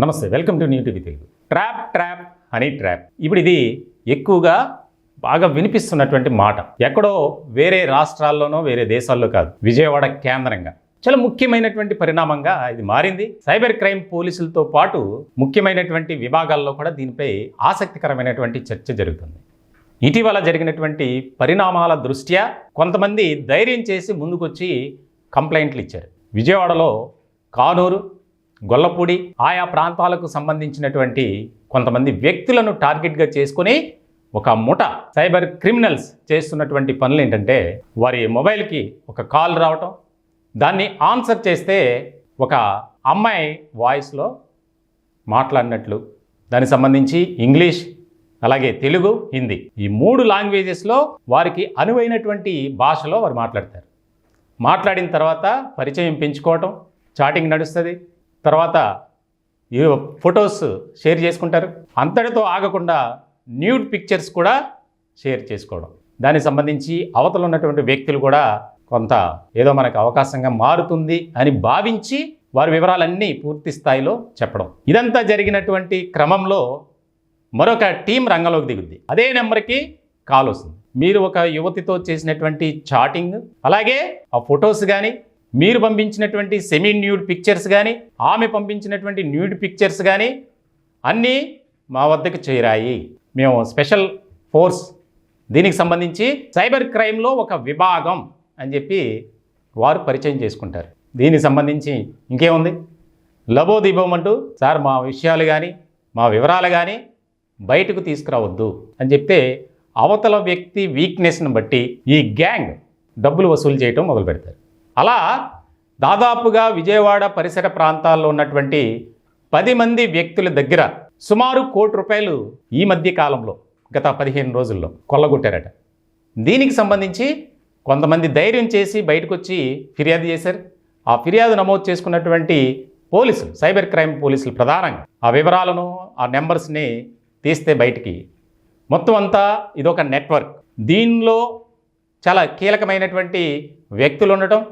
నమస్తే welcome to new TV Telugu. Trap trap honey trap. ఇప్పుడు ఇది ఎక్కువగా బాగా వినిపిస్తున్నటువంటి మాట. ఎక్కడో వేరే రాష్ట్రాల్లోనో వేరే దేశాల్లో కాదు విజయవాడ కేంద్రంగా. చాలా ముఖ్యమైనటువంటి పరిణామంగా ఇది మారింది. సైబర్ క్రైమ్ పోలీసులతో పాటు ముఖ్యమైనటువంటి విభాగాల్లో కూడా దీనిపై ఆసక్తికరమైనటువంటి చర్చ జరుగుతుంది. ఇటీవల జరిగినటువంటి పరిణామాల దృష్ట్యా కొంతమంది ధైర్యం చేసి ముందుకొచ్చి కంప్లైంట్లు ఇచ్చారు. విజయవాడలో కానూరు గొల్లపూడి ఆయా ప్రాంతాలకు సంబంధించినటువంటి కొంతమంది వ్యక్తులను టార్గెట్గా చేసుకొని ఒక ముఠ సైబర్ క్రిమినల్స్ చేస్తున్నటువంటి పనులు ఏంటంటే వారి మొబైల్కి ఒక కాల్ రావటం దాన్ని ఆన్సర్ చేస్తే ఒక అమ్మాయి వాయిస్లో మాట్లాడినట్లు. దానికి సంబంధించి ఇంగ్లీష్ అలాగే తెలుగు హిందీ ఈ మూడు లాంగ్వేజెస్లో వారికి అనువైనటువంటి భాషలో వారు మాట్లాడతారు. మాట్లాడిన తర్వాత పరిచయం పెంచుకోవటం చాటింగ్ నడుస్తుంది. తర్వాత ఈ ఫొటోస్ షేర్ చేసుకుంటారు. అంతటితో ఆగకుండా న్యూడ్ పిక్చర్స్ కూడా షేర్ చేసుకోవడం. దానికి సంబంధించి అవతల ఉన్నటువంటి వ్యక్తులు కూడా కొంత ఏదో మనకు అవకాశంగా మారుతుంది అని భావించి వారి వివరాలన్నీ పూర్తి స్థాయిలో చెప్పడం. ఇదంతా జరిగినటువంటి క్రమంలో మరొక టీం రంగంలోకి దిగుద్ది. అదే నెంబర్కి కాల్ వస్తుంది. మీరు ఒక యువతితో చేసినటువంటి చాటింగ్ అలాగే ఆ ఫొటోస్ కానీ మీరు పంపించినటువంటి సెమీ న్యూడ్ పిక్చర్స్ కానీ ఆమె పంపించినటువంటి న్యూడ్ పిక్చర్స్ కానీ అన్నీ మా వద్దకు చేరాయి. మేము స్పెషల్ ఫోర్స్ దీనికి సంబంధించి సైబర్ క్రైమ్లో ఒక విభాగం అని చెప్పి వారు పరిచయం చేసుకుంటారు. దీనికి సంబంధించి ఇంకేముంది? లబోదీపం అంటూ సార్ మా విషయాలు కానీ మా వివరాలు కానీ బయటకు తీసుకురావద్దు అని చెప్తే అవతల వ్యక్తి వీక్నెస్ని బట్టి ఈ గ్యాంగ్ డబ్బులు వసూలు చేయటం మొదలు పెడతారు అలా దాదాపుగా విజయవాడ పరిసర ప్రాంతాల్లో ఉన్నటువంటి పది మంది వ్యక్తుల దగ్గర సుమారు కోటి రూపాయలు ఈ మధ్య కాలంలో గత పదిహేను రోజుల్లో కొల్లగొట్టారట. దీనికి సంబంధించి కొంతమంది ధైర్యం చేసి బయటకు వచ్చి ఫిర్యాదు చేశారు. ఆ ఫిర్యాదు నమోదు చేసుకున్నటువంటి పోలీసులు సైబర్ క్రైమ్ పోలీసులు ప్రధానంగా ఆ వివరాలను ఆ నెంబర్స్ని తీస్తే బయటికి. మొత్తం అంతా ఇదొక నెట్వర్క్. దీనిలో చాలా కీలకమైనటువంటి వ్యక్తులు ఉండటం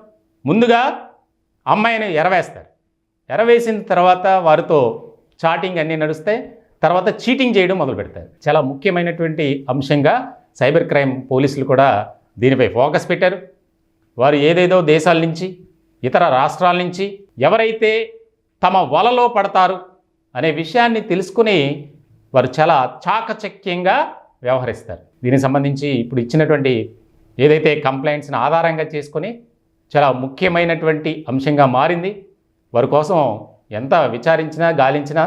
ముందుగా అమ్మాయిని ఎరవేస్తారు. ఎరవేసిన తర్వాత వారితో చాటింగ్ అన్నీ నడుస్తాయి. తర్వాత చీటింగ్ చేయడం మొదలు పెడతారు. చాలా ముఖ్యమైనటువంటి అంశంగా సైబర్ క్రైమ్ పోలీసులు కూడా దీనిపై ఫోకస్ పెట్టారు. వారు ఏదేదో దేశాల నుంచి ఇతర రాష్ట్రాల నుంచి ఎవరైతే తమ వలలో పడతారు అనే విషయాన్ని తెలుసుకుని వారు చాలా చాకచక్యంగా వ్యవహరిస్తారు. దీనికి సంబంధించి ఇప్పుడు ఇచ్చినటువంటి ఏదైతే కంప్లైంట్స్ని ఆధారంగా చేసుకొని చాలా ముఖ్యమైనటువంటి అంశంగా మారింది. వారి కోసం ఎంత విచారించినా గాలించినా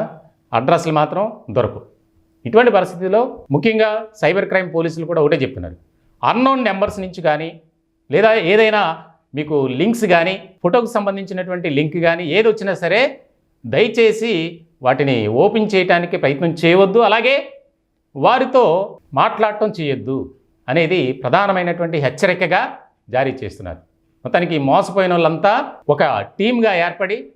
అడ్రస్లు మాత్రం దొరకవు. ఇటువంటి పరిస్థితిలో ముఖ్యంగా సైబర్ క్రైమ్ పోలీసులు కూడా ఒకటే చెప్తున్నారు. అన్నోన్ నెంబర్స్ నుంచి కానీ లేదా ఏదైనా మీకు లింక్స్ కానీ ఫోటోకు సంబంధించినటువంటి లింక్ కానీ ఏది వచ్చినా సరే దయచేసి వాటిని ఓపెన్ చేయడానికి ప్రయత్నం చేయవద్దు. అలాగే వారితో మాట్లాడటం చేయొద్దు అనేది ప్రధానమైనటువంటి హెచ్చరికగా జారీ చేస్తున్నారు. మొత్తానికి మోసపోయిన వాళ్ళంతా ఒక టీమ్గా ఏర్పడి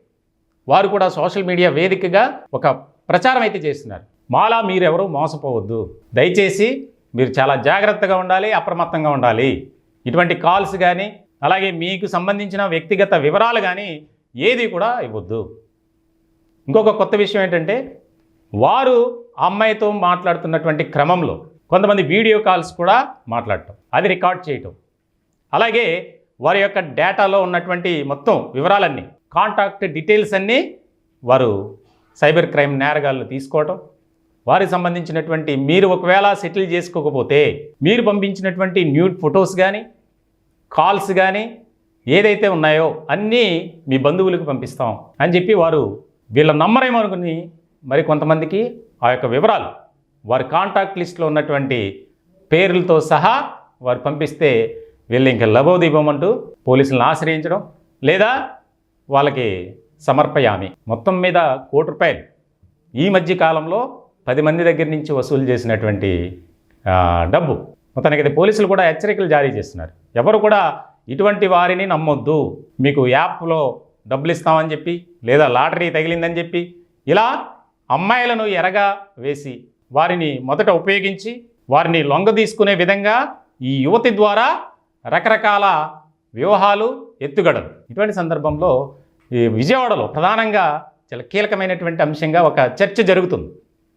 వారు కూడా సోషల్ మీడియా వేదికగా ఒక ప్రచారం అయితే చేస్తున్నారు. మాలా మీరెవరు మోసపోవద్దు. దయచేసి మీరు చాలా జాగ్రత్తగా ఉండాలి అప్రమత్తంగా ఉండాలి. ఇటువంటి కాల్స్ కానీ అలాగే మీకు సంబంధించిన వ్యక్తిగత వివరాలు కానీ ఏది కూడా ఇవ్వద్దు. ఇంకొక కొత్త విషయం ఏంటంటే వారు అమ్మాయితో మాట్లాడుతున్నటువంటి క్రమంలో కొంతమంది వీడియో కాల్స్ కూడా మాట్లాడటం. అది రికార్డ్ చేయటం. అలాగే వారి యొక్క డేటాలో ఉన్నటువంటి మొత్తం వివరాలన్నీ కాంటాక్ట్ డీటెయిల్స్ అన్నీ వారు సైబర్ క్రైమ్ నేరగాళ్ళు తీసుకోవటం వారికి సంబంధించినటువంటి మీరు ఒకవేళ సెటిల్ చేసుకోకపోతే మీరు పంపించినటువంటి న్యూడ్ ఫొటోస్ కానీ కాల్స్ కానీ ఏదైతే ఉన్నాయో అన్నీ మీ బంధువులకు పంపిస్తాం అని చెప్పి వారు వీళ్ళ నమ్మరేమో అనుకుని మరి కొంతమందికి ఆ యొక్క వివరాలు వారి కాంటాక్ట్ లిస్ట్లో ఉన్నటువంటి పేర్లతో సహా వారు పంపిస్తే వీళ్ళు ఇంకా లభోదీపం అంటూ పోలీసులను ఆశ్రయించడం లేదా వాళ్ళకి సమర్పయామి. మొత్తం మీద కోటి రూపాయలు. ఈ మధ్య కాలంలో పది మంది దగ్గర నుంచి వసూలు చేసినటువంటి డబ్బు. మొత్తానికి అయితే పోలీసులు కూడా హెచ్చరికలు జారీ చేస్తున్నారు. ఎవరు కూడా ఇటువంటి వారిని నమ్మొద్దు. మీకు యాప్లో డబ్బులు ఇస్తామని చెప్పి లేదా లాటరీ తగిలిందని చెప్పి ఇలా అమ్మాయిలను ఎరగా వేసి వారిని మొదట ఉపయోగించి వారిని లొంగ తీసుకునే విధంగా ఈ యువతి ద్వారా రకరకాల వ్యూహాలు ఎత్తుగడలు ఇటువంటి సందర్భంలో ఈ విజయవాడలో ప్రధానంగా చాలా కీలకమైనటువంటి అంశంగా ఒక చర్చ జరుగుతుంది.